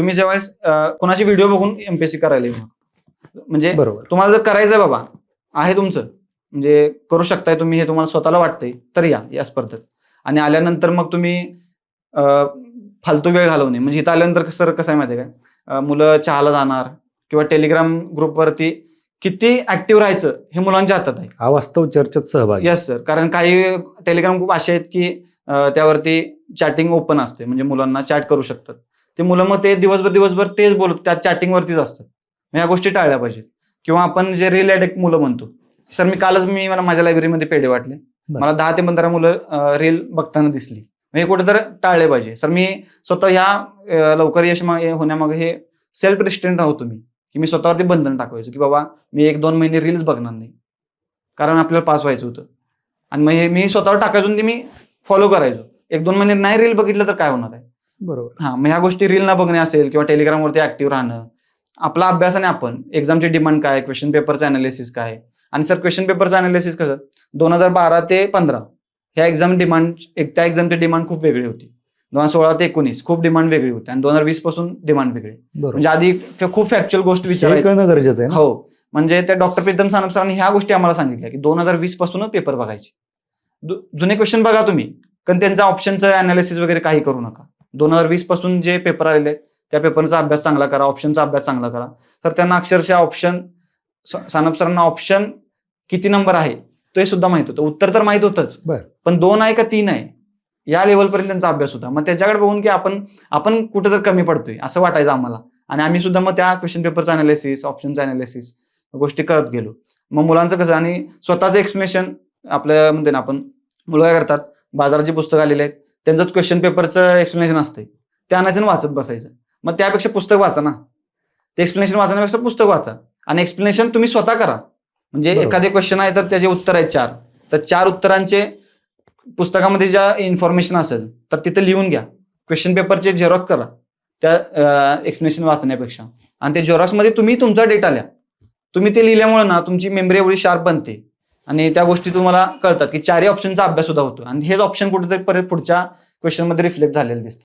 तुम्ही ज्यावेळेस अं, कोणाची व्हिडिओ बघून एमपीएससी करायला येऊ नका. म्हणजे बरोबर. तुम्हाला जर करायचंय बाबा आहे तुमचं. म्हणजे करू शकताय तुम्ही हे तुम्हाला स्वतःला वाटतंय तर या या स्पर्धेत. आणि आल्यानंतर मग तुम्ही फालतू वेळ घालवणे म्हणजे इथं आल्यानंतर सर कसं आहे माहिती आहे काय मुलं चहाला जाणार किंवा टेलिग्राम ग्रुपवरती किती ऍक्टिव्ह राहायचं हे मुलांच्या हातात आहे. हा वास्तव चर्चेत सहभागी. येस सर कारण काही टेलिग्राम ग्रुप असे आहेत की त्यावरती चॅटिंग ओपन असते. म्हणजे मुलांना चॅट करू शकतात. ते मुलं मग ते दिवसभर दिवसभर तेच बोलत त्या चॅटिंगवरतीच असतात. मग ह्या गोष्टी टाळल्या पाहिजेत. किंवा आपण जे रील ॲडिक्ट मुलं म्हणतो सर मी कालच मी मला माझ्या लायब्ररीमध्ये पेढे वाटले. मला दहा ते पंधरा मुलं रील बघताना दिसली. मग हे कुठेतरी टाळले पाहिजे. सर मी स्वतः ह्या लवकर यश मा- होण्यामागे हे सेल्फ रिस्ट्रेंट आहोत तुम्ही. की मी स्वतःवरती बंधन टाकायचं की बाबा मी एक दोन महिने रील्स बघणार नाही. कारण आपल्याला पास व्हायचं होतं. आणि मग हे मी स्वतःवर टाकायचो ते मी फॉलो करायचो. एक दोन महिने नाही रील बघितलं तर काय होणार आहे? बरोबर. हा मग ह्या गोष्टी रील न बघणे असेल किंवा टेलिग्रामवरती ऍक्टिव्ह राहणं आपला अभ्यासाने आपण एक्झामची डिमांड काय क्वेश्चन पेपरचं अनालिसिस काय? आणि सर क्वेश्चन पेपरचं अनालिसिस कसं? दोन हजार बारा ते पंधरा ह्या एक्झाम डिमांड एक त्या एक्झामची डिमांड खूप वेगळी होती. दोन हजार सोळा ते एकोणीस खूप डिमांड वेगळी होती. आणि दोन हजार वीसपासून डिमांड वेगळी. म्हणजे आधी खूप फॅक्च्युअल गोष्ट विचारायची. गरजेचं आहे हो. म्हणजे त्या डॉक्टर प्रीतम सानप सरांनी ह्या गोष्टी आम्हाला सांगितल्या की दोन हजार वीस पासूनच पेपर बघायचे. जुने क्वेश्चन बघा तुम्ही. कारण त्यांचा ऑप्शनचं अनालिसिस वगैरे काही करू नका. दोन हजार वीसपासून जे पेपर आलेले आहेत त्या पेपरचा अभ्यास चांगला करा ऑप्शनचा अभ्यास चांगला करा. तर त्यांना अक्षरशः ऑप्शन सानप सरांना ऑप्शन किती नंबर आहे ते सुद्धा माहीत होतं. उत्तर तर माहीत होतंच बरं. पण दोन आहे का तीन आहे या लेवलपर्यंत त्यांचा अभ्यास होता. मग त्याच्याकडे बघून की आपण आपण कुठं तर कमी पडतोय असं वाटायचं आम्हाला. आणि आम्ही सुद्धा मग त्या क्वेश्चन पेपरचं अनालिसिस ऑप्शनचं अनालिसिस गोष्टी करत गेलो. मग मुलांचं कसं आणि स्वतःचं एक्सप्लेनेशन आपलं म्हणते ना आपण मुलं काय करतात बाजाराची पुस्तकं आलेली आहेत त्यांचंच क्वेश्चन पेपरचं एक्सप्लेनेशन असते ते आणायचं आणि वाचत बसायचं. मग त्यापेक्षा पुस्तक वाचा ना. ते एक्सप्लेनेशन वाचण्यापेक्षा पुस्तक वाचा. आणि एक्सप्लेनेशन तुम्ही स्वतः करा. म्हणजे. एखादे क्वेश्चन आहे तर त्याचे उत्तर आहेत चार. तर चार उत्तरांचे पुस्तकामध्ये ज्या इन्फॉर्मेशन असेल तर तिथे लिहून घ्या. क्वेश्चन पेपरचे झेरॉक्स करा. त्या एक्सप्लेनेशन वाचण्यापेक्षा. आणि ते झेरॉक्समध्ये तुम्ही तुमचा डेटा लिहा. तुम्ही ते लिहिल्यामुळे ना तुमची मेमरी एवढी शार्प बनते. आणि त्या गोष्टी तुम्हाला कळतात की चारही ऑप्शनचा अभ्यास सुद्धा होतो आणि हेच ऑप्शन कुठेतरी परत पुढच्या क्वेश्चनमध्ये रिफ्लेक्ट झालेलं दिसतं.